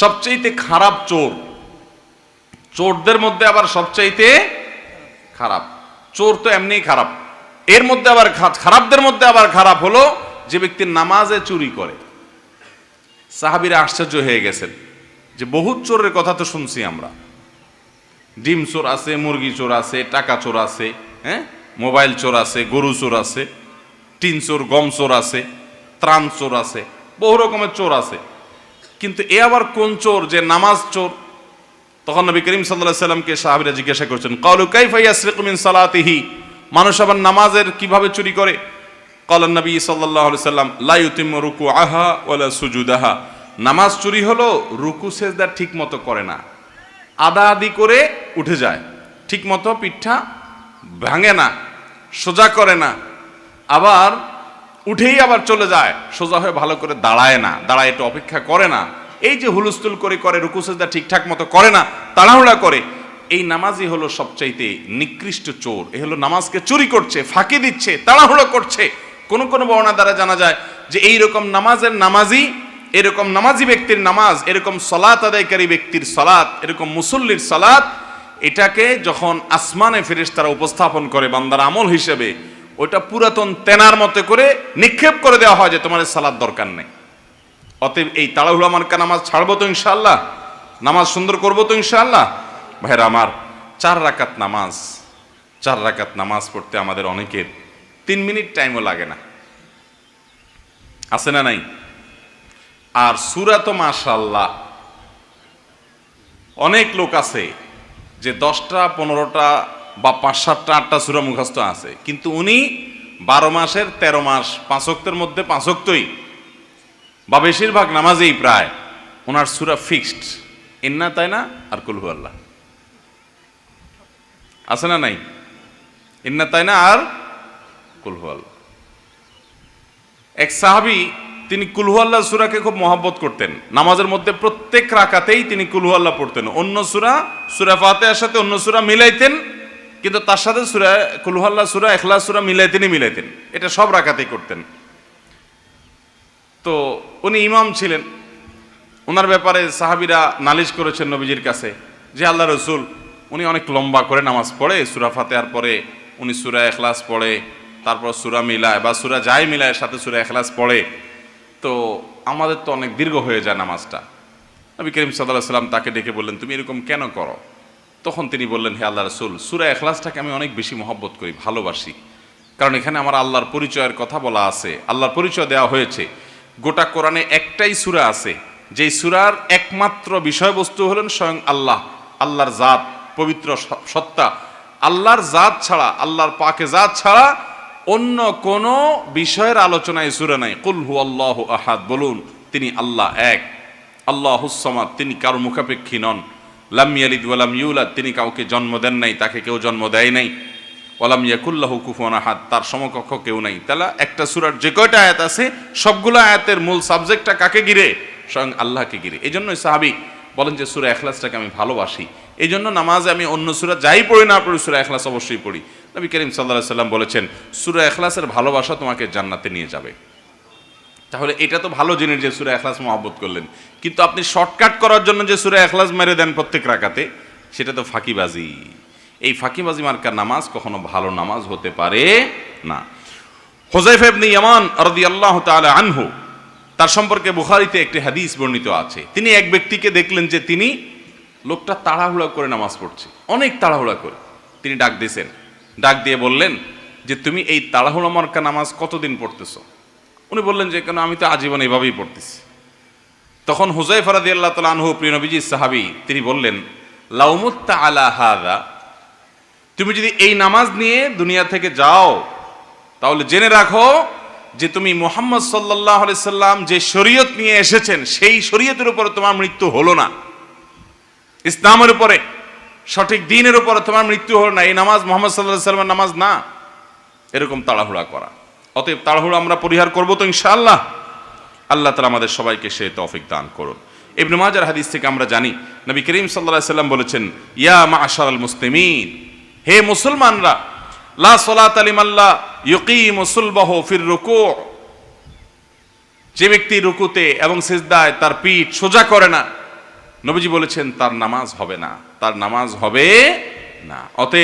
সবচাইতে খারাপ চোর। চোরদের মধ্যে আবার সবচাইতে খারাপ। চোর তো এমনিই খারাপ। এর মধ্যে আবার খারাপদের মধ্যে আবার খারাপ হলো যে ব্যক্তি নামাজে চুরি করে। সাহাবিরা আশ্চর্য হয়ে গেছেন যে বহুত চোরের কথা তো শুনছি আমরা। ডিম চোর আছে, মুরগি চোর আছে, টাকা চোর আছে হ্যাঁ? মোবাইল চোর আছে, গরু চোর আছে, টিন চোর, গম চোর আছে, ত্রাণ চোর আছে, বহু রকমের চোর আছে। কিন্তু এ আবার কোন চোর যে নামাজ চোর? তখন নবী করিম সাল্লাহ সাল্লামকে সাহাবিরা জিজ্ঞাসা করছেন, কালু কাইফাই আসরিক মিন সালাতিহি? মানুষ আবার নামাজের কীভাবে চুরি করে? কলান নবী আলাইহি সাল্লাম লা ইউতিম্মু রুকু আহা ওয়ালা সুজুদাহা। নামাজ চুরি হলো রুকু সেজদা ঠিক মতো করে না। আদা আদি করে উঠে যায় ঠিক মতো পিঠা ভাঙে না, সোজা করে না। আবার উঠেই আবার চলে যায়। সোজা হয়ে ভালো করে দাঁড়ায় না, দাঁড়ায় একটু অপেক্ষা করে না। এই যে হুলস্থুল করে করে, রুকু সেজদা ঠিকঠাক মতো করে না, তাড়াহুড়া করে। এই নামাজই হলো সবচাইতে নিকৃষ্ট চোর। এ হলো নামাজকে চুরি করছে, ফাঁকি দিচ্ছে, তাড়াহুড়ো করছে। কোন কোনো বর্ণা দ্বারা জানা যায় যে এই রকম নামাজের নামাজি, এরকম নামাজি ব্যক্তির নামাজ, এরকম সলাত আদায়কারী ব্যক্তির সলাত এরকম মুসল্লির সলাত এটাকে যখন আসমানে ফেরেশতারা উপস্থাপন করে বান্দার আমল হিসেবে ওটা পুরাতন তেনার মতো করে নিক্ষেপ করে দেওয়া হয় যে তোমার সালাদ দরকার নেই। অতএব এই তাড়াহুড়া মার্কা নামাজ ছাড়বো তো ইনশাআল্লাহ? নামাজ সুন্দর করব তো ইনশাআল্লাহ? ভাইরা আমার, চার রাকাত নামাজ, চার রাকাত নামাজ পড়তে আমাদের অনেকের তিন মিনিট টাইমও লাগে না। আছে না নাই? আর সুরা তো মাশাল্লাহ অনেক লোক আছে যে দশটা, পনেরোটা বা পাঁচ সাতটা, আটটা সুরা মুখস্থ আছে। কিন্তু উনি বারো মাসের, তেরো মাস পাঁচক্তের মধ্যে পাঁচক্তই বা বেশিরভাগ নামাজেই প্রায় ওনার সুরা ফিক্সড। ইন্না তাই না? আর কুলহু আল্লাহ। আছে না নাই? ইন্না তাই না? আর কুলহু আল্লাহ। এক সাহাবি, তিনি কুলহু আল্লাহ সুরাকে খুব মহব্বত করতেন। নামাজের মধ্যে প্রত্যেক রাকাতেই তিনি কুলহু আল্লাহ পড়তেন। অন্য সুরা সুরা ফাতেহার সাথে অন্য সুরা মিলাইতেন। কিন্তু তার সাথে সুরা কুলহাল্লা সুরা এখলা সুরা মিলাইতেনই মিলাইতেন এটা সব রাখাতেই করতেন। তো উনি ইমাম ছিলেন। ওনার ব্যাপারে সাহাবিরা নালিশ করেছেন নবীজির কাছে যে আল্লাহ রসুল, উনি অনেক লম্বা করে নামাজ পড়ে, সুরা ফাতেহার পরে উনি সুরা এখলাস পড়ে, তারপর সুরা মিলায় বা সুরা যাই মিলায় সাথে সুরা এখলাস পড়ে। তো আমাদের তো অনেক দীর্ঘ হয়ে যায় নামাজটা। নবী করিম সাল্লাহ সাল্লাম তাকে ডেকে বললেন, তুমি এরকম কেন করো? তখন তিনি বললেন, হে আল্লাহ রসুল, সুরা এখলাসটাকে আমি অনেক বেশি মহব্বত করি, ভালোবাসি। কারণ এখানে আমার আল্লাহর পরিচয়ের কথা বলা আছে। আল্লাহর পরিচয় দেওয়া হয়েছে। গোটা কোরআনে একটাই সুরা আছে। যেই সুরার একমাত্র বিষয়বস্তু হলেন স্বয়ং আল্লাহ, আল্লাহর জাত, পবিত্র সত্তা। আল্লাহর জাত ছাড়া, আল্লাহর পাকে জাত ছাড়া অন্য কোন বিষয়ের আলোচনায় সুরা নাই। কুল হু আল্লাহ আহাদ, বলুন, তিনি আল্লাহ এক। আল্লাহ হুসমাদ তিনি কারও মুখাপেক্ষী নন। লাম ওয়ালাম ইউলাদ, তিনি কাউকে জন্ম দেন নাই, তাকে কেউ জন্ম দেয় নাই। ওয়ালাম ইয়াকুল্লাহু কুফুয়ান আহাদ, তার সমকক্ষ কেউ নাই। তাহলে একটা সুরার যে কয়টা আয়াত আছে, সবগুলো আয়াতের মূল সাবজেক্টটা কাকে গিরে স্বয়ং আল্লাহকে গিরে এই জন্যই সাহাবি বলেন যে, সূরা এখলাসটাকে আমি ভালোবাসি। এই জন্য নামাজে আমি অন্য সূরা, যাই পড়ি না পড়ি, সুরা এখলাস অবশ্যই পড়ি। নবী করিম আলাইহি সাল্লাম বলেছেন, সূরা এখলাসের ভালোবাসা তোমাকে জান্নাতে নিয়ে যাবে। তাহলে এটা তো ভালো জিনিস যে সুরা এখলাস মহব্বত করলেন। কিন্তু আপনি শর্টকাট করার জন্য যে সুরা এখলাস মেরে দেন প্রত্যেক রাকাতে, সেটা তো ফাঁকিবাজি। এই ফাঁকিবাজি মার্কার নামাজ কখনো ভালো নামাজ হতে পারে না। হোজাইফ ইবনে ইয়ামান রাদিয়াল্লাহু তাআলা আনহু, তার সম্পর্কে বুখারীতে একটি হাদিস বর্ণিত আছে। তিনি এক ব্যক্তিকে দেখলেন যে তিনি লোকটা তাড়াহুড়া করে নামাজ পড়ছে, অনেক তাড়াহুড়া করে। তিনি ডাক দিয়েছেন। ডাক দিয়ে বললেন যে, তুমি এই তাড়াহুড়া মার্কা নামাজ কতদিন পড়তেছো? উনি বললেন যে, কেন আমি তো আজীবন এভাবেই পড়তেছি। তখন হুজাইফ রাদি আল্লাহ তালা আনহু, প্রিয় নবীজি, সাহাবি, তিনি বললেন লাউমুত্তা আলা হাদা তুমি যদি এই নামাজ নিয়ে দুনিয়া থেকে যাও, তাহলে জেনে রাখো যে তুমি মোহাম্মদ সাল্লাহ সাল্লাম যে শরীয়ত নিয়ে এসেছেন, সেই শরীয়তের উপরে তোমার মৃত্যু হলো না। ইসলামের উপরে, সঠিক দিনের উপরে তোমার মৃত্যু হলো না। এই নামাজ মোহাম্মদ সাল্লাহ সাল্লামের নামাজ না। এরকম তাড়াহুড়া করা। অতএব তাড়াহুড়ো আমরা পরিহার করব তো ইনশাআল্লাহ। আল্লাহ তালা আমাদের সবাইকে সে তৌফিক দান করুন। ইবনে মাজার হাদিস থেকে আমরা জানি, নবী করিম সাল্লাল্লাহু সাল্লাম বলেছেন, ইয়া মাশার আল মুসলিমিন, হে মুসলমানরা, লা সলাত আলিম আল্লাহ ইউকিম সুলবাহ ফির রুকু। যে ব্যক্তি রুকুতে এবং সিজদায় তার পিঠ সোজা করে না, নবীজি বলেছেন, তার নামাজ হবে না, তার নামাজ হবে না। অতএব